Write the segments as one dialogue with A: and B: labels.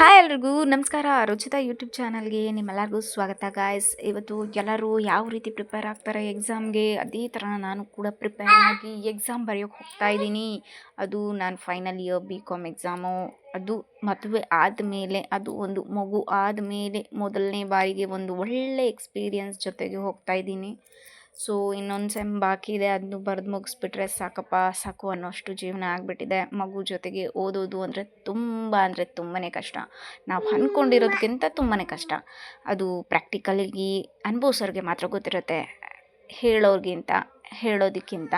A: Hi ಎಲ್ರಿಗೂ, ನಮಸ್ಕಾರ. Ruchita YouTube ಚಾನಲ್ಗೆ ನಿಮ್ಮೆಲ್ಲರಿಗೂ ಸ್ವಾಗತ ಗಾಯ್ಸ್ ಇವತ್ತು ಎಲ್ಲರೂ ಯಾವ ರೀತಿ ಪ್ರಿಪೇರ್ ಆಗ್ತಾರೆ ಎಕ್ಸಾಮ್ಗೆ ಅದೇ ಥರ ನಾನು ಕೂಡ ಪ್ರಿಪೇರ್ ಆಗಿ ಎಕ್ಸಾಮ್ ಬರೆಯೋಕೆ ಹೋಗ್ತಾ ಇದ್ದೀನಿ. ಅದು ನಾನು final year B com exam ಅದು ಮದುವೆ ಆದಮೇಲೆ, ಅದು ಒಂದು ಮಗು ಆದಮೇಲೆ ಮೊದಲನೇ ಬಾರಿಗೆ ಒಂದು ಒಳ್ಳೆ ಎಕ್ಸ್ಪೀರಿಯನ್ಸ್ ಜೊತೆಗೆ ಹೋಗ್ತಾ ಇದ್ದೀನಿ. ಸೊ ಇನ್ನೊಂದು ಸೆಮ್ ಬಾಕಿ ಇದೆ ಅದನ್ನು ಬರೆದು ಮುಗಿಸ್ಬಿಟ್ರೆ ಸಾಕಪ್ಪ, ಸಾಕು ಅನ್ನೋಷ್ಟು ಜೀವನ ಆಗಿಬಿಟ್ಟಿದೆ. ಮಗು ಜೊತೆಗೆ ಓದೋದು ಅಂದರೆ ತುಂಬ ಅಂದರೆ ತುಂಬಾ ಕಷ್ಟ. ನಾವು ಅಂದ್ಕೊಂಡಿರೋದಕ್ಕಿಂತ ತುಂಬಾ ಕಷ್ಟ. ಅದು ಪ್ರಾಕ್ಟಿಕಲಿಗೆ ಅನುಭವಿಸೋರಿಗೆ ಮಾತ್ರ ಗೊತ್ತಿರುತ್ತೆ. ಹೇಳೋರಿಗಿಂತ, ಹೇಳೋದಕ್ಕಿಂತ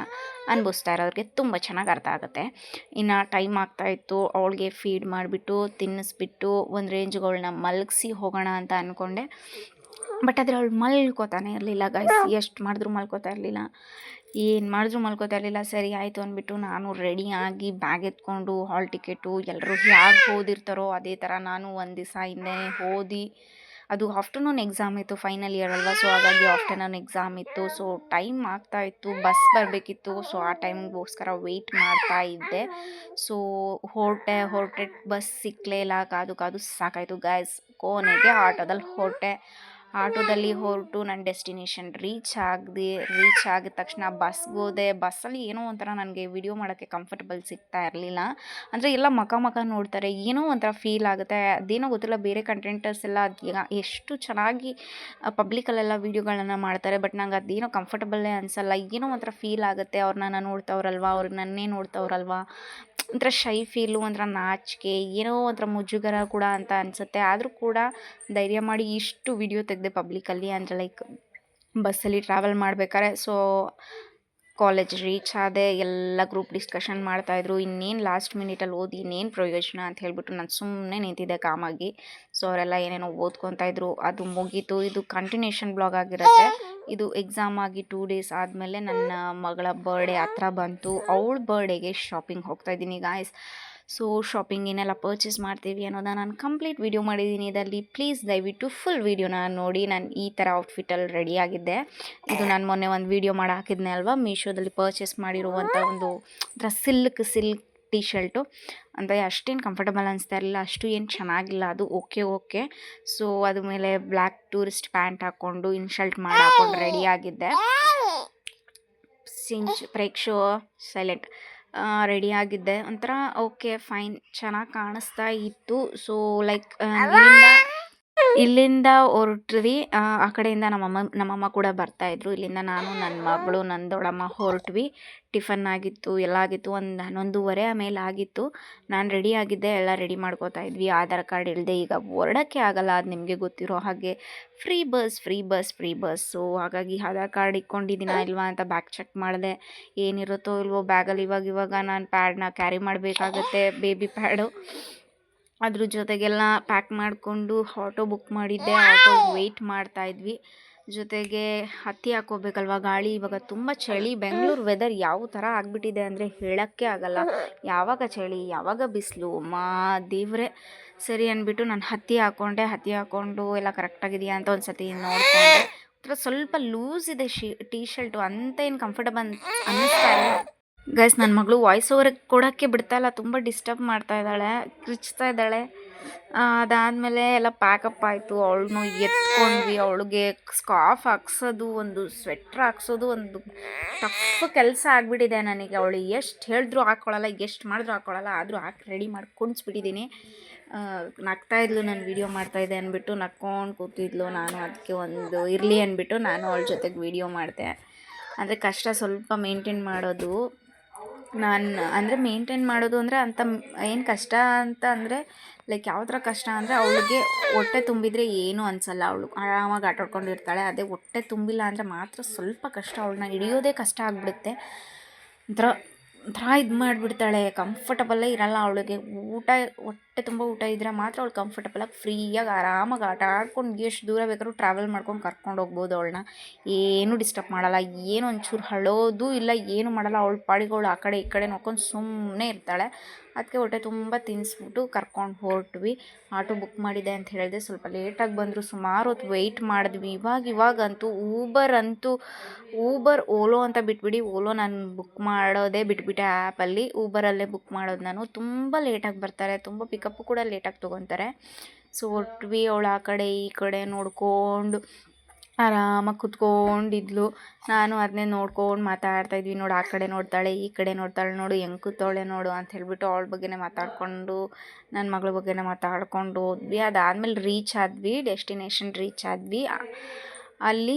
A: ಅನುಭವಿಸ್ತಾ ಇರೋರಿಗೆ ತುಂಬ ಚೆನ್ನಾಗಿ ಅರ್ಥ ಆಗುತ್ತೆ. ಇನ್ನು ಟೈಮ್ ಆಗ್ತಾಯಿತ್ತು ಅವಳಿಗೆ ಫೀಡ್ ಮಾಡಿಬಿಟ್ಟು, ತಿನ್ನಿಸ್ಬಿಟ್ಟು ಒಂದು ರೇಂಜ್ಗಳನ್ನ ಮಲಗಿಸಿ ಹೋಗೋಣ ಅಂತ ಅಂದ್ಕೊಂಡೆ ಬಟ್ ಆದರೆ ಅವಳು ಮಲ್ಕೋತಾನೆ ಇರಲಿಲ್ಲ ಗೈಸ್ ಎಷ್ಟು ಮಾಡಿದ್ರು ಮಲ್ಕೋತಾ ಇರಲಿಲ್ಲ. ಏನು ಮಾಡಿದ್ರು ಮಲ್ಕೋತಾ ಇರಲಿಲ್ಲ. ಸರಿ ಆಯಿತು ಅಂದ್ಬಿಟ್ಟು ನಾನು ರೆಡಿ ಆಗಿ ಬ್ಯಾಗ್ ಎತ್ಕೊಂಡು ಹಾಲ್ ಟಿಕೆಟು ಎಲ್ಲರೂ ಹೇಗೆ ಓದಿರ್ತಾರೋ ಅದೇ ಥರ ನಾನು ಒಂದು ದಿವಸ ಹಿಂದೆ ಓದಿ ಅದು ಆಫ್ಟರ್ನೂನ್ ಎಕ್ಸಾಮ್ ಇತ್ತು ಫೈನಲ್ ಇಯರ್ ಅಲ್ವಾ? ಸೊ ಹಾಗಾಗಿ ಆಫ್ಟರ್ನೂನ್ ಎಕ್ಸಾಮ್ ಇತ್ತು. ಸೊ ಟೈಮ್ ಆಗ್ತಾ ಇತ್ತು. ಬಸ್ ಬರಬೇಕಿತ್ತು. ಸೊ ಆ ಟೈಮ್ಗೋಸ್ಕರ ವೆಯ್ಟ್ ಮಾಡ್ತಾ ಇದ್ದೆ. ಸೊ ಹೊರಟೆ ಹೊರಟೆ ಬಸ್ ಸಿಕ್ಕಲೇ ಇಲ್ಲ. ಕಾದು ಕಾದು ಸಾಕಾಯಿತು ಗ್ಯಾಸ್ ಕೋನೆಗೆ ಆಟೋದಲ್ಲಿ ಹೊರಟೆ. ಆಟೋದಲ್ಲಿ ಹೊರಟು ನನ್ನ ಡೆಸ್ಟಿನೇಷನ್ ರೀಚ್ ಆಗದೆ, ರೀಚ್ ಆಗಿದ ತಕ್ಷಣ ಬಸ್ಗೆ ಹೋದೆ. ಬಸ್ಸಲ್ಲಿ ಏನೋ ಒಂಥರ ನನಗೆ ವಿಡಿಯೋ ಮಾಡೋಕ್ಕೆ ಕಂಫರ್ಟಬಲ್ ಸಿಗ್ತಾ ಇರಲಿಲ್ಲ. ಅಂದರೆ ಎಲ್ಲ ಮಕ ಮಕ ನೋಡ್ತಾರೆ. ಏನೋ ಒಂಥರ ಫೀಲ್ ಆಗುತ್ತೆ. ಅದೇನೋ ಗೊತ್ತಿಲ್ಲ, ಬೇರೆ ಕಂಟೆಂಟರ್ಸ್ ಎಲ್ಲ ಎಷ್ಟು ಚೆನ್ನಾಗಿ ಪಬ್ಲಿಕಲ್ಲೆಲ್ಲ ವೀಡಿಯೋಗಳನ್ನು ಮಾಡ್ತಾರೆ. ಬಟ್ ನಂಗೆ ಅದೇನೋ ಕಂಫರ್ಟಬಲ್ಲೇ ಅನಿಸಲ್ಲ. ಏನೋ ಒಂಥರ ಫೀಲ್ ಆಗುತ್ತೆ. ಅವ್ರನ್ನ ನೋಡ್ತವ್ರಲ್ವ? ಅವ್ರಿಗೆ ನನ್ನೇ ನೋಡ್ತವ್ರಲ್ವ? ಒಂಥರ ಶೈ ಫೀಲು ಒಂಥರ ನಾಚಿಕೆ, ಏನೋ ಒಂಥರ ಮುಜುಗರ ಕೂಡ ಅಂತ ಅನಿಸುತ್ತೆ. ಆದರೂ ಕೂಡ ಧೈರ್ಯ ಮಾಡಿ ಇಷ್ಟು ವಿಡಿಯೋ ತೆಗೆದೆ ಪಬ್ಲಿಕಲ್ಲಿ ಅಂದರೆ ಲೈಕ್ ಬಸ್ಸಲ್ಲಿ ಟ್ರಾವೆಲ್ ಮಾಡ್ಬೇಕಾದ್ರೆ. ಸೊ ಕಾಲೇಜ್ ರೀಚ್ ಆದೆ ಎಲ್ಲ ಗ್ರೂಪ್ ಡಿಸ್ಕಷನ್ ಮಾಡ್ತಾಯಿದ್ರು ಇನ್ನೇನು ಲಾಸ್ಟ್ ಮಿನಿಟಲ್ಲಿ ಓದಿ ಇನ್ನೇನು ಪ್ರಯೋಜನ ಅಂತ ಹೇಳ್ಬಿಟ್ಟು ನಾನು ಸುಮ್ಮನೆ ನಿಂತಿದ್ದೆ ಕಾಮಾಗಿ. ಸೊ ಅವರೆಲ್ಲ ಏನೇನೋ ಓದ್ಕೊತಾಯಿದ್ರು ಅದು ಮುಗೀತು. ಇದು ಕಂಟಿನ್ಯೂಷನ್ ಬ್ಲಾಗ್ ಆಗಿರುತ್ತೆ. ಇದು ಎಕ್ಸಾಮ್ ಆಗಿ ಟೂ ಡೇಸ್ ಆದಮೇಲೆ ನನ್ನ ಮಗಳ ಬರ್ಡೇ ಹತ್ರ ಬಂತು. ಅವಳ ಬರ್ಡೇಗೆ ಶಾಪಿಂಗ್ ಹೋಗ್ತಾ ಇದ್ದೀನಿ ಗಾಯ್ಸ್ ಸೊ ಶಾಪಿಂಗ್ ಏನೆಲ್ಲ ಪರ್ಚೇಸ್ ಮಾಡ್ತೀವಿ ಅನ್ನೋದನ್ನ ನಾನು ಕಂಪ್ಲೀಟ್ ವೀಡಿಯೋ ಮಾಡಿದ್ದೀನಿ. ಇದರಲ್ಲಿ ಪ್ಲೀಸ್ ದಯವಿಟ್ಟು ಫುಲ್ ವೀಡಿಯೋನ ನೋಡಿ. ನಾನು ಈ ಥರ ಔಟ್ಫಿಟ್ಟಲ್ಲಿ ರೆಡಿಯಾಗಿದ್ದೆ ಇದು ನಾನು ಮೊನ್ನೆ ಒಂದು ವೀಡಿಯೋ ಮಾಡಿ ಹಾಕಿದ್ನೆ ಅಲ್ವಾ? ಮೀಶೋದಲ್ಲಿ ಪರ್ಚೇಸ್ ಮಾಡಿರುವಂಥ ಒಂದು ಒಂಥರ ಸಿಲ್ಕ್ ಸಿಲ್ಕ್ ಟೀ ಶರ್ಟು ಅಂದರೆ ಅಷ್ಟೇನು ಕಂಫರ್ಟಬಲ್ ಅನಿಸ್ತಾ ಇರಲಿಲ್ಲ. ಅಷ್ಟು ಏನು ಚೆನ್ನಾಗಿಲ್ಲ. ಅದು ಓಕೆ ಓಕೆ ಸೊ ಅದ ಮೇಲೆ ಬ್ಲ್ಯಾಕ್ ಟೂರಿಸ್ಟ್ ಪ್ಯಾಂಟ್ ಹಾಕ್ಕೊಂಡು ಇನ್ಶಲ್ಟ್ ಮಾಡಿ ಹಾಕ್ಕೊಂಡು ರೆಡಿಯಾಗಿದ್ದೆ ಸಿಂಚ್ ಪ್ರೇಕ್ಷೋ ಸೈಲೆಂಟ್ ರೆಡಿಯಾಗಿದ್ದೆ ಒಂಥರ ಓಕೆ ಫೈನ್ ಚೆನ್ನಾಗಿ ಕಾಣಿಸ್ತಾ ಇತ್ತು. ಸೊ ಲೈಕ್ ಇಲ್ಲಿಂದ ಹೊರಟ್ವಿ. ಆ ಕಡೆಯಿಂದ ನಮ್ಮಮ್ಮ ನಮ್ಮಮ್ಮ ಕೂಡ ಬರ್ತಾ ಇದ್ರು. ಇಲ್ಲಿಂದ ನಾನು ನನ್ನ ಮಗಳು ನನ್ನ ದೊಡ್ಡಮ್ಮ ಹೊರಟ್ವಿ. ಟಿಫನ್ ಆಗಿತ್ತು, ಎಲ್ಲ ಆಗಿತ್ತು. ಒಂದು ಹನ್ನೊಂದುವರೆ ಆಮೇಲೆ ಆಗಿತ್ತು. ನಾನು ರೆಡಿ ಆಗಿದ್ದೆ. ಎಲ್ಲ ರೆಡಿ ಮಾಡ್ಕೋತಾ ಇದ್ವಿ. ಆಧಾರ್ ಕಾರ್ಡ್ ಇಲ್ಲದೆ ಈಗ ಹೊರಡೋಕ್ಕೆ ಆಗಲ್ಲ. ಅದು ನಿಮಗೆ ಗೊತ್ತಿರೋ ಹಾಗೆ free bus free bus free bus ಹಾಗಾಗಿ ಆಧಾರ್ ಕಾರ್ಡ್ ಇಟ್ಕೊಂಡಿದ್ದೀನ ಇಲ್ವಾ ಅಂತ ಬ್ಯಾಗ್ ಚೆಕ್ ಮಾಡಿದೆ. ಏನಿರುತ್ತೋ ಇಲ್ವೋ ಬ್ಯಾಗಲ್ಲಿ ಇವಾಗ ಇವಾಗ ನಾನು ಪ್ಯಾಡ್ನ ಕ್ಯಾರಿ ಮಾಡಬೇಕಾಗತ್ತೆ ಬೇಬಿ ಪ್ಯಾಡು ಅದ್ರ ಜೊತೆಗೆಲ್ಲ ಪ್ಯಾಕ್ ಮಾಡಿಕೊಂಡು ಆಟೋ ಬುಕ್ ಮಾಡಿದ್ದೆ ಆಟೋ ವೆಯ್ಟ್ ಮಾಡ್ತಾ ಇದ್ವಿ. ಜೊತೆಗೆ ಹತ್ತಿ ಹಾಕೋಬೇಕಲ್ವ ಗಾಳಿ? ಇವಾಗ ತುಂಬ ಚಳಿ. ಬೆಂಗಳೂರು ವೆದರ್ ಯಾವ ಥರ ಆಗಿಬಿಟ್ಟಿದೆ ಅಂದರೆ ಹೇಳೋಕ್ಕೆ ಆಗಲ್ಲ. ಯಾವಾಗ ಚಳಿ, ಯಾವಾಗ ಬಿಸಿಲು? ಮಾ ದೇವ್ರೆ. ಸರಿ ಅಂದ್ಬಿಟ್ಟು ನಾನು ಹತ್ತಿ ಹಾಕ್ಕೊಂಡೆ ಹತ್ತಿ ಹಾಕ್ಕೊಂಡು ಎಲ್ಲ ಕರೆಕ್ಟಾಗಿದೆಯಾ ಅಂತ ಒಂದು ಸತಿ ನೋಡಿಕೊಂಡೆ. ಒಂಥರ ಸ್ವಲ್ಪ ಲೂಸ್ ಇದೆ ಶಿ ಟೀ ಶರ್ಟು ಅಂತ ಏನು ಕಂಫರ್ಟಬಲ್ ಅನ್ನಿಸ್ತಾ ಇಲ್ಲ. ಗೈಸ್ ನನ್ನ ಮಗಳು ವಾಯ್ಸ್ ಓವರ್ ಕೊಡೋಕ್ಕೆ ಬಿಡ್ತಾಯಿಲ್ಲ ತುಂಬ ಡಿಸ್ಟರ್ಬ್ ಮಾಡ್ತಾ ಇದ್ದಾಳೆ, ಕ್ರಿಚ್ತಾ ಇದ್ದಾಳೆ. ಅದಾದಮೇಲೆ ಎಲ್ಲ ಪ್ಯಾಕಪ್ ಆಯಿತು, ಅವಳನ್ನು ಎತ್ಕೊಂಡ್ವಿ, ಅವಳಿಗೆ ಸ್ಕಾಫ್ ಹಾಕ್ಸೋದು, ಒಂದು ಸ್ವೆಟ್ರ್ ಹಾಕ್ಸೋದು, ಒಂದು ಟಫ್ ಕೆಲಸ ಆಗಿಬಿಟ್ಟಿದೆ ನನಗೆ. ಅವಳು ಎಷ್ಟು ಹೇಳಿದ್ರು ಹಾಕ್ಕೊಳ್ಳಲ್ಲ ಎಷ್ಟು ಮಾಡಿದ್ರು ಹಾಕ್ಕೊಳ್ಳಲ್ಲ ಆದರೂ ಹಾಕಿ ರೆಡಿ ಮಾಡಿ ಕುಣಿಸ್ಬಿಟ್ಟಿದ್ದೀನಿ. ನಗ್ತಾ ಇದ್ಲು, ನಾನು ವೀಡಿಯೋ ಮಾಡ್ತಾಯಿದ್ದೆ ಅಂದ್ಬಿಟ್ಟು ನಕ್ಕೊಂಡು ಕೂತಿದ್ಲು ನಾನು ಅದಕ್ಕೆ ಒಂದು ಇರಲಿ ಅಂದ್ಬಿಟ್ಟು ನಾನು ಅವಳ ಜೊತೆಗೆ ವೀಡಿಯೋ ಮಾಡಿದೆ. ಅಂದರೆ ಕಷ್ಟ ಸ್ವಲ್ಪ ಮೇಂಟೈನ್ ಮಾಡೋದು. ನಾನು ಅಂದರೆ ಮೇಂಟೈನ್ ಮಾಡೋದು ಅಂದರೆ ಅಂಥ ಏನು ಕಷ್ಟ ಅಂತ ಅಂದರೆ ಲೈಕ್ ಯಾವ ಥರ ಕಷ್ಟ ಅಂದರೆ ಅವಳಿಗೆ ಹೊಟ್ಟೆ ತುಂಬಿದರೆ ಏನೂ ಅನಿಸಲ್ಲ. ಅವಳು ಆರಾಮಾಗಿ ಆಟಾಡ್ಕೊಂಡಿರ್ತಾಳೆ. ಅದೇ ಹೊಟ್ಟೆ ತುಂಬಿಲ್ಲ ಅಂದರೆ ಮಾತ್ರ ಸ್ವಲ್ಪ ಕಷ್ಟ. ಅವಳನ್ನ ಹಿಡಿಯೋದೇ ಕಷ್ಟ ಆಗಿಬಿಡುತ್ತೆ. ಒಂಥರ ಒಂಥರ ಇದು ಮಾಡಿಬಿಡ್ತಾಳೆ. ಕಂಫರ್ಟಬಲ್ಲೇ ಇರಲ್ಲ ಅವಳಿಗೆ. ಊಟ ಹೊಟ್ಟೆ ತುಂಬ ಊಟ ಇದ್ದರೆ ಮಾತ್ರ ಅವಳು ಕಂಫರ್ಟಬಲಾಗಿ ಫ್ರೀಯಾಗಿ ಆರಾಮಾಗಿ ಆಟ ಆಡ್ಕೊಂಡು ಎಷ್ಟು ದೂರ ಬೇಕಾದ್ರೂ ಟ್ರಾವೆಲ್ ಮಾಡ್ಕೊಂಡು ಕರ್ಕೊಂಡು ಹೋಗ್ಬೋದು ಅವಳನ್ನ. ಏನೂ ಡಿಸ್ಟರ್ಬ್ ಮಾಡಲ್ಲ, ಏನು ಒಂಚೂರು ಹಳೋದು ಇಲ್ಲ, ಏನು ಮಾಡಲ್ಲ. ಅವಳ ಪಾಡಿಗಳು ಆ ಕಡೆ ಈ ಕಡೆ ನೋಡ್ಕೊಂಡು ಸುಮ್ಮನೆ ಇರ್ತಾಳೆ. ಅದಕ್ಕೆ ಹೊಟ್ಟೆ ತುಂಬ ತಿನ್ನಿಸ್ಬಿಟ್ಟು ಕರ್ಕೊಂಡು ಹೊರಟ್ವಿ. ಆಟೋ ಬುಕ್ ಮಾಡಿದೆ ಅಂತ ಹೇಳಿದೆ. ಸ್ವಲ್ಪ ಲೇಟಾಗಿ ಬಂದರು. ಸುಮಾರು ಹೊತ್ತು ವೆಯ್ಟ್ ಮಾಡಿದ್ವಿ. ಇವಾಗ ಇವಾಗಂತೂ ಊಬರ್ ಅಂತೂ ಊಬರ್ ಓಲೋ ಅಂತ ಬಿಟ್ಬಿಡಿ. ಓಲೋ ನಾನು ಬುಕ್ ಮಾಡೋದೇ ಬಿಟ್ಬಿಟ್ಟೆ ಆ್ಯಪಲ್ಲಿ ಊಬರಲ್ಲೇ ಬುಕ್ ಮಾಡೋದು ನಾನು. ತುಂಬ ಲೇಟಾಗಿ ಬರ್ತಾರೆ. ತುಂಬ ಪಿಕ್ ಮೇಕಪ್ಪು ಕೂಡ ಲೇಟಾಗಿ ತೊಗೊತಾರೆ. ಸೊ ಒಟ್ವಿ ಅವಳು ಆ ಕಡೆ ಈ ಕಡೆ ನೋಡ್ಕೊಂಡು ಆರಾಮಾಗಿ ಕುತ್ಕೊಂಡಿದ್ಲು. ನಾನು ಅದನ್ನೇ ನೋಡ್ಕೊಂಡು ಮಾತಾಡ್ತಾ ಇದ್ವಿ. ನೋಡು ಆ ಕಡೆ ನೋಡ್ತಾಳೆ ಈ ಕಡೆ ನೋಡ್ತಾಳೆ ನೋಡು ಹೆಂಗೆ ಕೂತವಳೆ ನೋಡು ಅಂತ ಹೇಳ್ಬಿಟ್ಟು ಅವಳ ಬಗ್ಗೆನೇ ಮಾತಾಡಿಕೊಂಡು ನನ್ನ ಮಗಳ ಬಗ್ಗೆನೇ ಮಾತಾಡ್ಕೊಂಡು ಹೋದ್ವಿ. ಅದಾದಮೇಲೆ ರೀಚ್ ಆದ್ವಿ ಡೆಸ್ಟಿನೇಷನ್ ರೀಚ್ ಆದ್ವಿ. ಅಲ್ಲಿ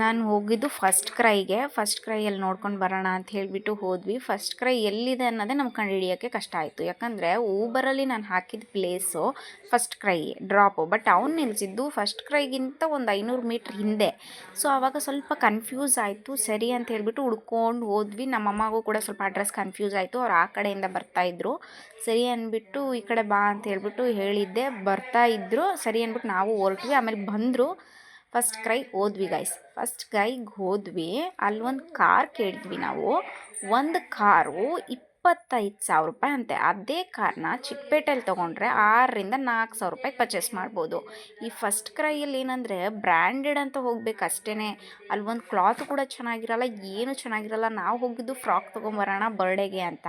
A: ನಾನು ಹೋಗಿದ್ದು ಫಸ್ಟ್ ಕ್ರೈಗೆ ಫಸ್ಟ್ ಕ್ರೈಯಲ್ಲಿ ನೋಡ್ಕೊಂಡು ಬರೋಣ ಅಂತ ಹೇಳಿಬಿಟ್ಟು ಹೋದ್ವಿ. ಫಸ್ಟ್ ಕ್ರೈ ಎಲ್ಲಿದೆ ಅನ್ನೋದೇ ನಮ್ಗೆ ಕಂಡುಹಿಡಿಯೋಕ್ಕೆ ಕಷ್ಟ ಆಯಿತು. ಯಾಕಂದರೆ ಊಬರಲ್ಲಿ ನಾನು ಹಾಕಿದ place first cry drop but ಅವ್ನು ನಿಲ್ಲಿಸಿದ್ದು ಫಸ್ಟ್ ಕ್ರೈಗಿಂತ ಒಂದು ಐನೂರು ಮೀಟ್ರ್ ಹಿಂದೆ. ಸೊ ಆವಾಗ ಸ್ವಲ್ಪ ಕನ್ಫ್ಯೂಸ್ ಆಯಿತು. ಸರಿ ಅಂತ ಹೇಳಿಬಿಟ್ಟು ಹುಡ್ಕೊಂಡು ಹೋದ್ವಿ. ನಮ್ಮ ಅಮ್ಮಗೂ ಕೂಡ ಸ್ವಲ್ಪ ಅಡ್ರೆಸ್ ಕನ್ಫ್ಯೂಸ್ ಆಯಿತು. ಅವ್ರು ಆ ಕಡೆಯಿಂದ ಬರ್ತಾಯಿದ್ರು ಸರಿ ಅಂದ್ಬಿಟ್ಟು ಈ ಕಡೆ ಬಾ ಅಂತ ಹೇಳಿಬಿಟ್ಟು ಹೇಳಿದ್ದೆ. ಬರ್ತಾ ಇದ್ದರು ಸರಿ ಅಂದ್ಬಿಟ್ಟು ನಾವು ಹೊರಟ್ವಿ. ಆಮೇಲೆ ಬಂದರು. ಫಸ್ಟ್ ಕ್ರೈ ಹೋದ್ವಿ ಗೈಸ್ ಫಸ್ಟ್ ಕ್ರೈಗೆ ಹೋದ್ವಿ ಅಲ್ಲೊಂದು ಕಾರ್ ಕೇಳಿದ್ವಿ ನಾವು. ಒಂದು ಕಾರು ಇಪ್ಪತ್ತೈದು ಸಾವಿರ ರೂಪಾಯಿ ಅಂತೆ. ಅದೇ ಕಾರ್ನ ಚಿಕ್ಕಪೇಟೆಯಲ್ಲಿ ತೊಗೊಂಡ್ರೆ ಆರರಿಂದ ನಾಲ್ಕು ಸಾವಿರ ರೂಪಾಯಿ ಪರ್ಚೇಸ್ ಮಾಡ್ಬೋದು. ಈ ಫಸ್ಟ್ ಕ್ರೈಯಲ್ಲಿ ಏನಂದರೆ ಬ್ರ್ಯಾಂಡೆಡ್ ಅಂತ ಹೋಗ್ಬೇಕು ಅಷ್ಟೇ ಅಲ್ಲಿ ಒಂದು ಕ್ಲಾತ್ ಕೂಡ ಚೆನ್ನಾಗಿರಲ್ಲ, ಏನು ಚೆನ್ನಾಗಿರಲ್ಲ. ನಾವು ಹೋಗಿದ್ದು ಫ್ರಾಕ್ ತೊಗೊಂಬರೋಣ ಬರ್ಡೇಗೆ ಅಂತ.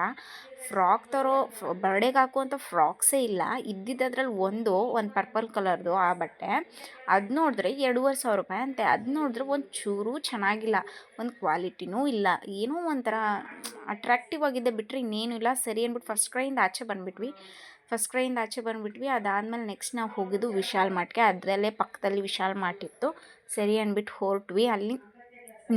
A: ಫ್ರಾಕ್ ತರೋ ಬರ್ಡೇಗೆ ಹಾಕುವಂಥ ಫ್ರಾಕ್ಸೇ ಇಲ್ಲ. ಇದ್ದಿದ್ದದ್ರಲ್ಲಿ ಒಂದು ಒಂದು ಪರ್ಪಲ್ ಕಲರ್ದು ಆ ಬಟ್ಟೆ. ಅದು ನೋಡಿದ್ರೆ ಎರಡೂವರೆ ಸಾವಿರ ರೂಪಾಯಿ ಅಂತೆ. ಅದು ನೋಡಿದ್ರೆ ಒಂದು ಚೂರು ಚೆನ್ನಾಗಿಲ್ಲ. ಒಂದು ಕ್ವಾಲಿಟಿನೂ ಇಲ್ಲ. ಏನೋ ಒಂಥರ ಅಟ್ರಾಕ್ಟಿವ್ ಆಗಿದೆ ಬಿಟ್ಟರೆ ಇನ್ನೇನು ಇಲ್ಲ. ಸರಿ ಅಂದ್ಬಿಟ್ಟು ಫಸ್ಟ್ ಕ್ರೈಯಿಂದ ಆಚೆ ಬಂದುಬಿಟ್ವಿ. ಫಸ್ಟ್ ಕ್ರೈಯಿಂದ ಆಚೆ ಬಂದುಬಿಟ್ವಿ. ಅದಾದಮೇಲೆ ನೆಕ್ಸ್ಟ್ ನಾವು ಹೋಗಿದ್ದು ವಿಶಾಲ್ ಮಾರ್ಟ್ಗೆ ಅದರಲ್ಲೇ ಪಕ್ಕದಲ್ಲಿ ವಿಶಾಲ್ ಮಾರ್ಟ್ ಇತ್ತು. ಸರಿ ಅಂದ್ಬಿಟ್ಟು ಹೊರಟ್ವಿ. ಅಲ್ಲಿ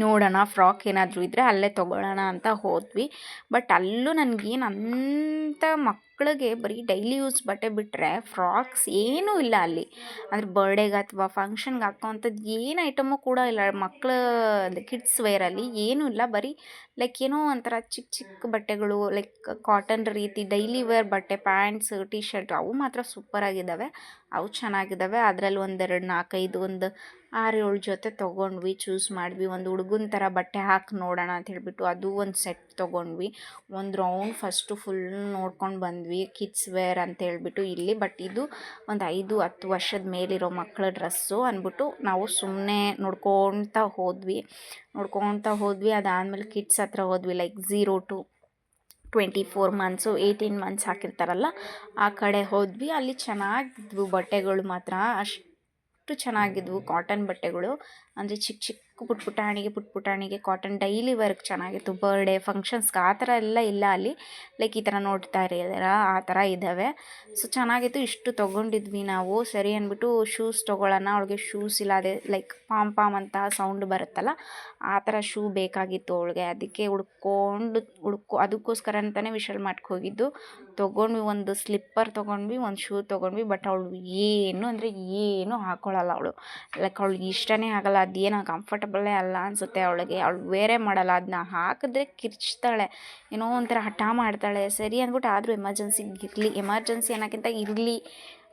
A: ನೋಡೋಣ, ಫ್ರಾಕ್ ಏನಾದರೂ ಇದ್ದರೆ ಅಲ್ಲೇ ತೊಗೊಳ್ಳೋಣ ಅಂತ ಹೋದ್ವಿ. ಬಟ್ ಅಲ್ಲೂ ನನಗೇನು ಅಂಥ ಮಕ್ಕಳಿಗೆ ಬರೀ ಡೈಲಿ ಯೂಸ್ ಬಟ್ಟೆ ಬಿಟ್ಟರೆ ಫ್ರಾಕ್ಸ್ ಏನೂ ಇಲ್ಲ ಅಲ್ಲಿ. ಅಂದರೆ ಬರ್ಡೇಗೆ ಅಥವಾ ಫಂಕ್ಷನ್ಗೆ ಹಾಕೋವಂಥದ್ದು ಏನು ಐಟಮು ಕೂಡ ಇಲ್ಲ. ಮಕ್ಕಳ ಕಿಡ್ಸ್ ವೇರಲ್ಲಿ ಏನೂ ಇಲ್ಲ. ಬರೀ ಲೈಕ್ ಏನೋ ಒಂಥರ ಚಿಕ್ಕ ಚಿಕ್ಕ ಬಟ್ಟೆಗಳು ಲೈಕ್ ಕಾಟನ್ ರೀತಿ ಡೈಲಿ ವೇರ್ ಬಟ್ಟೆ ಪ್ಯಾಂಟ್ಸ್ ಟಿ ಶರ್ಟ್ ಅವು ಮಾತ್ರ ಸೂಪರಾಗಿದ್ದಾವೆ ಅವು ಚೆನ್ನಾಗಿದ್ದಾವೆ ಅದರಲ್ಲಿ ಒಂದೆರಡು ನಾಲ್ಕೈದು, ಒಂದು ಆರು ಏಳು ಜೊತೆ ತೊಗೊಂಡ್ವಿ. ಚೂಸ್ ಮಾಡಿದ್ವಿ ಒಂದು ಹುಡುಗನ ಥರ ಬಟ್ಟೆ ಹಾಕಿ ನೋಡೋಣ ಅಂತ ಹೇಳಿಬಿಟ್ಟು ಅದು ಒಂದು ಸೆಟ್ ತೊಗೊಂಡ್ವಿ. ಒಂದು ರೌಂಡ್ ಫಸ್ಟು ಫುಲ್ ನೋಡ್ಕೊಂಡು ಬಂದ್ವಿ. ಕಿಡ್ಸ್ ವೇರ್ ಅಂತ ಹೇಳಿಬಿಟ್ಟು ಇಲ್ಲಿ. ಬಟ್ ಇದು ಒಂದು ಐದು, ಹತ್ತು ವರ್ಷದ ಮೇಲಿರೋ ಮಕ್ಕಳ ಡ್ರೆಸ್ಸು ಅಂದ್ಬಿಟ್ಟು ನಾವು ಸುಮ್ಮನೆ ನೋಡ್ಕೊತಾ ಹೋದ್ವಿ. ನೋಡ್ಕೊಳ್ತಾ ಹೋದ್ವಿ. ಅದಾದಮೇಲೆ ಕಿಡ್ಸ್ ಹತ್ರ ಹೋದ್ವಿ. Like zero to twenty four months eighteen months ಹಾಕಿರ್ತಾರಲ್ಲ, ಆ ಕಡೆ ಹೋದ್ವಿ. ಅಲ್ಲಿ ಚೆನ್ನಾಗಿದ್ವು ಬಟ್ಟೆಗಳು ಮಾತ್ರ. ಅಷ್ಟು ಚೆನ್ನಾಗಿದ್ವು ಕಾಟನ್ ಬಟ್ಟೆಗಳು. ಅಂದರೆ ಚಿಕ್ಕ ಚಿಕ್ಕ ಪುಟ್ ಪುಟಾಣಿಗೆ ಪುಟ್ ಪುಟಾಣಿಗೆ ಕಾಟನ್ ಡೈಲಿ ವರ್ಕ್ ಚೆನ್ನಾಗಿತ್ತು. ಬರ್ಡೇ ಫಂಕ್ಷನ್ಸ್ಗೆ ಆ ಥರ ಎಲ್ಲ ಇಲ್ಲ ಅಲ್ಲಿ. ಲೈಕ್ ಈ ಥರ ನೋಡ್ತಾ ಇರ ಆ ಥರ ಇದ್ದಾವೆ. ಸೊ ಚೆನ್ನಾಗಿತ್ತು, ಇಷ್ಟು ತೊಗೊಂಡಿದ್ವಿ ನಾವು. ಸರಿ ಅಂದ್ಬಿಟ್ಟು ಶೂಸ್ ತೊಗೊಳ್ಳೋಣ, ಅವಳಿಗೆ ಶೂಸ್ ಇಲ್ಲ, ಅದೇ ಲೈಕ್ ಪಾಮ್ ಪಾಮ್ ಅಂತ ಸೌಂಡ್ ಬರುತ್ತಲ್ಲ, ಆ ಥರ ಶೂ ಬೇಕಾಗಿತ್ತು ಅವಳಿಗೆ. ಅದಕ್ಕೆ ಹುಡ್ಕೊಂಡು, ಹುಡ್ಕೊ, ಅದಕ್ಕೋಸ್ಕರ ಅಂತಲೇ ವಿಶಲ್ ಮಾಡ್ಕೊ ಹೋಗಿದ್ದು. ತೊಗೊಂಡ್ವಿ ಒಂದು ಸ್ಲಿಪ್ಪರ್ ತೊಗೊಂಡ್ವಿ, ಒಂದು ಶೂ ತೊಗೊಂಡ್ವಿ ಬಟ್ ಅವಳು ಏನು ಅಂದರೆ ಏನು ಹಾಕೊಳ್ಳಲ್ಲ ಅವಳು. ಲೈಕ್ ಅವಳಿಗೆ ಇಷ್ಟನೇ ಆಗಲ್ಲ, ಅದೇನೋ ಕಂಫರ್ಟಬಲ್ಲೇ ಅಲ್ಲ ಅನಿಸುತ್ತೆ ಅವಳಿಗೆ. ಅವಳು ವೇರೇ ಮಾಡಲ್ಲ. ಅದನ್ನ ಹಾಕಿದ್ರೆ ಕಿರ್ಚ್ತಾಳೆ. ಏನೋ ಒಂಥರ ಹಠ ಮಾಡ್ತಾಳೆ. ಸರಿ ಅಂದ್ಬಿಟ್ಟು ಆದರೂ ಎಮರ್ಜೆನ್ಸಿಗೆ ಇರಲಿ. ಎಮರ್ಜೆನ್ಸಿ ಅನ್ನೋಕ್ಕಿಂತ ಇರಲಿ.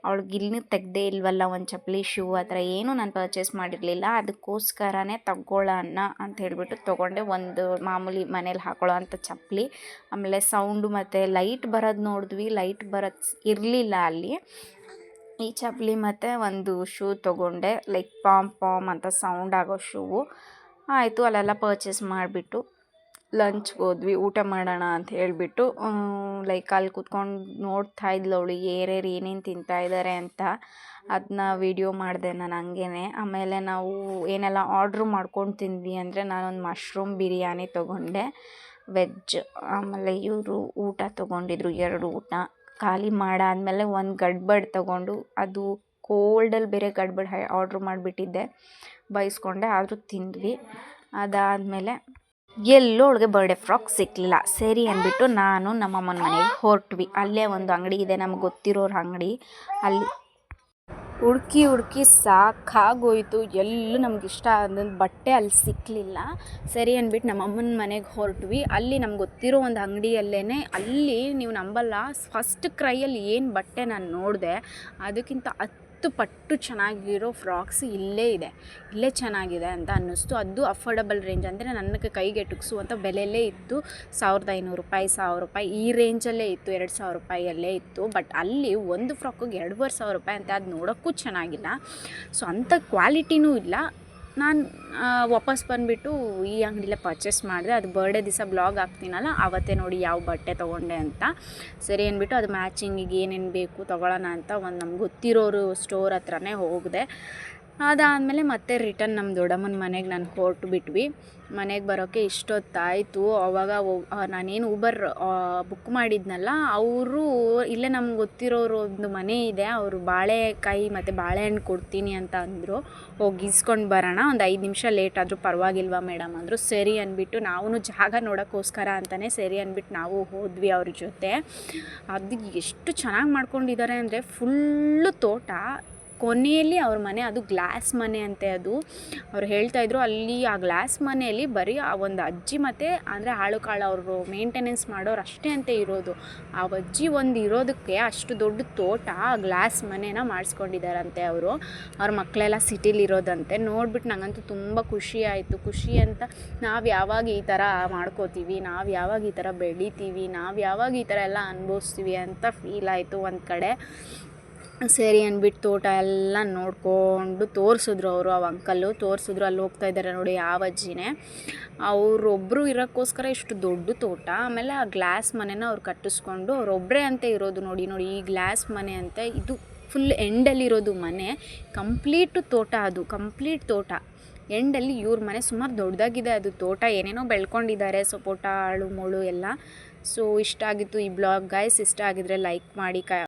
A: ಅವಳಿಗೆ ಇಲ್ಲಿ ತೆಗ್ದೇ ಇಲ್ವಲ್ಲ ಒಂದು ಚಪ್ಪಲಿ ಶೂ ಆ ಥರ ಏನೂ ನಾನು ಪರ್ಚೇಸ್ ಮಾಡಿರಲಿಲ್ಲ. ಅದಕ್ಕೋಸ್ಕರನೇ ತಗೊಳ್ಳೋಣ ಅಂತ ಹೇಳಿಬಿಟ್ಟು ತೊಗೊಂಡೆ. ಒಂದು ಮಾಮೂಲಿ ಮನೇಲಿ ಹಾಕೊಳ್ಳೋ ಅಂಥ ಚಪ್ಪಲಿ. ಆಮೇಲೆ ಸೌಂಡು ಮತ್ತು ಲೈಟ್ ಬರೋದು ನೋಡಿದ್ವಿ. ಲೈಟ್ ಬರೋದು ಇರಲಿಲ್ಲ ಅಲ್ಲಿ. ಈ ಚಪ್ಪಲಿ ಮತ್ತು ಒಂದು ಶೂ ತೊಗೊಂಡೆ ಲೈಕ್ ಪಾಮ್ ಪಾಮ್ ಅಂತ ಸೌಂಡ್ ಆಗೋ ಶೂವು ಆಯಿತು, ಅಲ್ಲೆಲ್ಲ ಪರ್ಚೇಸ್ ಮಾಡಿಬಿಟ್ಟು ಲಂಚ್ಗೆ ಹೋದ್ವಿ, ಊಟ ಮಾಡೋಣ ಅಂತ ಹೇಳಿಬಿಟ್ಟು ಲೈಕ್ ಅಲ್ಲಿ ಕೂತ್ಕೊಂಡು ನೋಡ್ತಾ ಇದ್ಲು ಅವಳು ಏರೇರು ಏನೇನು ತಿಂತಾ ಇದ್ದಾರೆ ಅಂತ ಅದನ್ನ ವಿಡಿಯೋ ಮಾಡಿದೆ ನಾನು ಹಂಗೇ ಆಮೇಲೆ ನಾವು ಏನೆಲ್ಲ ಆರ್ಡ್ರ್ ಮಾಡ್ಕೊಂಡು ತಿಂದ್ವಿ ಅಂದರೆ ನಾನೊಂದು ಮಶ್ರೂಮ್ ಬಿರಿಯಾನಿ ತೊಗೊಂಡೆ ವೆಜ್ ಆಮೇಲೆ ಇವರು ಊಟ ತೊಗೊಂಡಿದ್ರು, ಎರಡು ಊಟ. ಖಾಲಿ ಮಾಡಾದಮೇಲೆ ಒಂದು ಗಡ್ಬಡ್ ತೊಗೊಂಡು ಅದು ಕೋಲ್ಡಲ್ಲಿ ಬೇರೆ ಗಡ್ಬಡ್ ಹೈ, ಆರ್ಡ್ರ್ ಮಾಡಿಬಿಟ್ಟಿದ್ದೆ. ಬೈಸ್ಕೊಂಡೆ, ಆದರೂ ತಿಂದ್ವಿ. ಅದಾದಮೇಲೆ ಎಲ್ಲೂ ಅವಳಿಗೆ ಬರ್ಡೇ ಫ್ರಾಕ್ ಸಿಕ್ಕಲಿಲ್ಲ ಸರಿ ಅಂದ್ಬಿಟ್ಟು ನಾನು ನಮ್ಮಮ್ಮನ ಮನೆಗೆ ಹೊರಟ್ವಿ. ಅಲ್ಲೇ ಒಂದು ಅಂಗಡಿ ಇದೆ, ನಮ್ಗೆ ಗೊತ್ತಿರೋರ ಅಂಗಡಿ. ಅಲ್ಲಿ ಹುಡ್ಕಿ ಹುಡ್ಕಿ ಸಾಕಾಗೋಯಿತು. ಎಲ್ಲೂ ನಮ್ಗೆ ಇಷ್ಟ ಆದಂಥ ಬಟ್ಟೆ ಅಲ್ಲಿ ಸಿಕ್ಕಲಿಲ್ಲ ಸರಿ ಅಂದ್ಬಿಟ್ಟು ನಮ್ಮ ಅಮ್ಮನ ಮನೆಗೆ ಹೊರಟ್ವಿ. ಅಲ್ಲಿ ನಮ್ಗೆ ಗೊತ್ತಿರೋ ಒಂದು ಅಂಗಡಿಯಲ್ಲೇ ಅಲ್ಲಿ ನೀವು ನಂಬಲ್ಲ. ಫಸ್ಟ್ ಕ್ರೈಯಲ್ಲಿ ಏನು ಬಟ್ಟೆ ನಾನು ನೋಡಿದೆ, ಅದಕ್ಕಿಂತ ಹತ್ತು ಪಟ್ಟು ಚೆನ್ನಾಗಿರೋ ಫ್ರಾಕ್ಸ್ ಇಲ್ಲೇ ಇದೆ. ಇಲ್ಲೇ ಚೆನ್ನಾಗಿದೆ ಅಂತ ಅನ್ನಿಸ್ತು. ಅದು ಅಫೋರ್ಡಬಲ್ ರೇಂಜ್ ಅಂದರೆ ನನ್ನ ಕೈಗೆ ಟುಕ್ಸುವಂಥ ಬೆಲೆಯಲ್ಲೇ ಇತ್ತು. ಸಾವಿರದ ಐನೂರು ರೂಪಾಯಿ, ಸಾವಿರ ರೂಪಾಯಿ ಈ ರೇಂಜಲ್ಲೇ ಇತ್ತು, ಎರಡು ಸಾವಿರ ರೂಪಾಯಿಯಲ್ಲೇ ಇತ್ತು. ಬಟ್ ಅಲ್ಲಿ ಒಂದು ಫ್ರಾಕಿಗೆ ಎರಡೂವರೆ ಸಾವಿರ ರೂಪಾಯಿ ಅಂತ ಅದು ನೋಡೋಕ್ಕೂ ಚೆನ್ನಾಗಿಲ್ಲ. ಸೊ, ಅಂಥ ಕ್ವಾಲಿಟಿನೂ ಇಲ್ಲ.
B: ನಾನು ವಾಪಸ್ ಬಂದುಬಿಟ್ಟು ಈ ಅಂಗಡಿಲೇ ಪರ್ಚೇಸ್ ಮಾಡಿದೆ. ಅದು ಬರ್ಡೇ ದಿವಸ ಬ್ಲಾಗ್ ಹಾಕ್ತೀನಲ್ಲ ಆವತ್ತೇ ನೋಡಿ ಯಾವ ಬಟ್ಟೆ ತೊಗೊಂಡೆ ಅಂತ. ಸರಿ ಅಂದ್ಬಿಟ್ಟು ಅದು ಮ್ಯಾಚಿಂಗಿಗೆ ಏನೇನು ಬೇಕು ತೊಗೊಳ್ಳೋಣ ಅಂತ ಒಂದು ನಮ್ಗೆ ಗೊತ್ತಿರೋರು ಸ್ಟೋರ್ ಹತ್ರನೇ ಹೋಗಿದೆ. ಅದಾದಮೇಲೆ ಮತ್ತೆ ರಿಟರ್ನ್ ನಮ್ಮ ದೊಡ್ಡಮ್ಮನ ಮನೆಗೆ ನಾನು ಹೊರಟು ಬಿಟ್ವಿ. ಮನೆಗೆ ಬರೋಕ್ಕೆ ಇಷ್ಟೊತ್ತಾಯಿತು. ಅವಾಗ ನಾನೇನು ಊಬರ್ ಬುಕ್ ಮಾಡಿದ್ನಲ್ಲ, ಅವರು ಇಲ್ಲೇ ನಮ್ಗೆ ಗೊತ್ತಿರೋರು ಒಂದು ಮನೆ ಇದೆ. ಅವರು ಬಾಳೆಕಾಯಿ ಮತ್ತು ಬಾಳೆಹಣ್ಣು ಕೊಡ್ತೀನಿ ಅಂತ ಅಂದರು. ಹೋಗಿ ಇಸ್ಕೊಂಡು ಬರೋಣ. ಒಂದು ಐದು ನಿಮಿಷ ಲೇಟ್ ಆದರೂ ಪರವಾಗಿಲ್ವಾ ಮೇಡಮ್ ಅಂದರು. ಸರಿ ಅಂದ್ಬಿಟ್ಟು ನಾವು ಜಾಗ ನೋಡೋಕ್ಕೋಸ್ಕರ ಅಂತಲೇ ಸರಿ ಅಂದ್ಬಿಟ್ಟು ನಾವು ಹೋದ್ವಿ ಅವ್ರ ಜೊತೆ. ಅದು ಎಷ್ಟು ಚೆನ್ನಾಗಿ ಮಾಡ್ಕೊಂಡಿದ್ದಾರೆ ಅಂದರೆ ಫುಲ್ಲು ತೋಟ. ಕೊನೆಯಲ್ಲಿ ಅವ್ರ ಮನೆ, ಅದು ಗ್ಲಾಸ್ ಮನೆ ಅಂತೆ ಅದು. ಅವ್ರು ಹೇಳ್ತಾಯಿದ್ರು ಅಲ್ಲಿ ಆ ಗ್ಲಾಸ್ ಮನೆಯಲ್ಲಿ ಬರೀ ಆ ಒಂದು ಅಜ್ಜಿ ಮತ್ತು ಅಂದರೆ ಆಳು ಕಾಳು ಅವರು ಮೇಂಟೆನೆನ್ಸ್ ಮಾಡೋರು ಅಷ್ಟೇ ಅಂತೆ ಇರೋದು. ಆ ಅಜ್ಜಿ ಒಂದು ಇರೋದಕ್ಕೆ ಅಷ್ಟು ದೊಡ್ಡ ತೋಟ ಆ ಗ್ಲಾಸ್ ಮನೇನ ಮಾಡಿಸ್ಕೊಂಡಿದ್ದಾರಂತೆ ಅವರು. ಅವ್ರ ಮಕ್ಕಳೆಲ್ಲ ಸಿಟಿಲಿರೋದಂತೆ ನೋಡ್ಬಿಟ್ಟು ನನಗಂತೂ ತುಂಬ ಖುಷಿ ಆಯಿತು. ಖುಷಿ ಅಂತ ನಾವು ಯಾವಾಗ ಈ ಥರ ಮಾಡ್ಕೋತೀವಿ, ನಾವು ಯಾವಾಗ ಈ ಥರ ಬೆಳಿತೀವಿ, ನಾವು ಯಾವಾಗ ಈ ಥರ ಎಲ್ಲ ಅನುಭವಿಸ್ತೀವಿ ಅಂತ ಫೀಲ್ ಆಯಿತು ಒಂದು ಕಡೆ. ಸರಿ ಅಂದ್ಬಿಟ್ಟು ತೋಟ ಎಲ್ಲ ನೋಡಿಕೊಂಡು ತೋರಿಸಿದ್ರು ಅವರು, ಆ ಅಂಕಲ್ಲು ತೋರಿಸಿದ್ರು ಅಲ್ಲಿ ಹೋಗ್ತಾ ಇದ್ದಾರೆ ನೋಡಿ ಯಾವ ಅಜ್ಜಿನೇ. ಅವರೊಬ್ಬರು ಇರೋಕ್ಕೋಸ್ಕರ ಇಷ್ಟು ದೊಡ್ಡ ತೋಟ, ಆಮೇಲೆ ಆ ಗ್ಲಾಸ್ ಮನೆನ ಅವ್ರು ಕಟ್ಟಿಸ್ಕೊಂಡು ಅವರೊಬ್ಬರೇ ಅಂತ ಇರೋದು ನೋಡಿ ನೋಡಿ ಈ ಗ್ಲಾಸ್ ಮನೆ ಅಂತ ಇದು ಫುಲ್ ಎಂಡಲ್ಲಿರೋದು ಮನೆ ಕಂಪ್ಲೀಟು ತೋಟ ಅದು ಕಂಪ್ಲೀಟ್ ತೋಟ. ಎಂಡಲ್ಲಿ ಇವ್ರ ಮನೆ ಸುಮಾರು ದೊಡ್ಡದಾಗಿದೆ ಅದು ತೋಟ, ಏನೇನೋ ಬೆಳ್ಕೊಂಡಿದ್ದಾರೆ, ಸಪೋಟ, ಆಳು, ಮುಳು ಎಲ್ಲ. ಸೊ ಇಷ್ಟ ಆಗಿತ್ತು ಈ ಬ್ಲಾಗ್ ಗಾಯ್ಸ್ ಇಷ್ಟ ಆಗಿದ್ರೆ ಲೈಕ್ ಮಾಡಿ, ಕ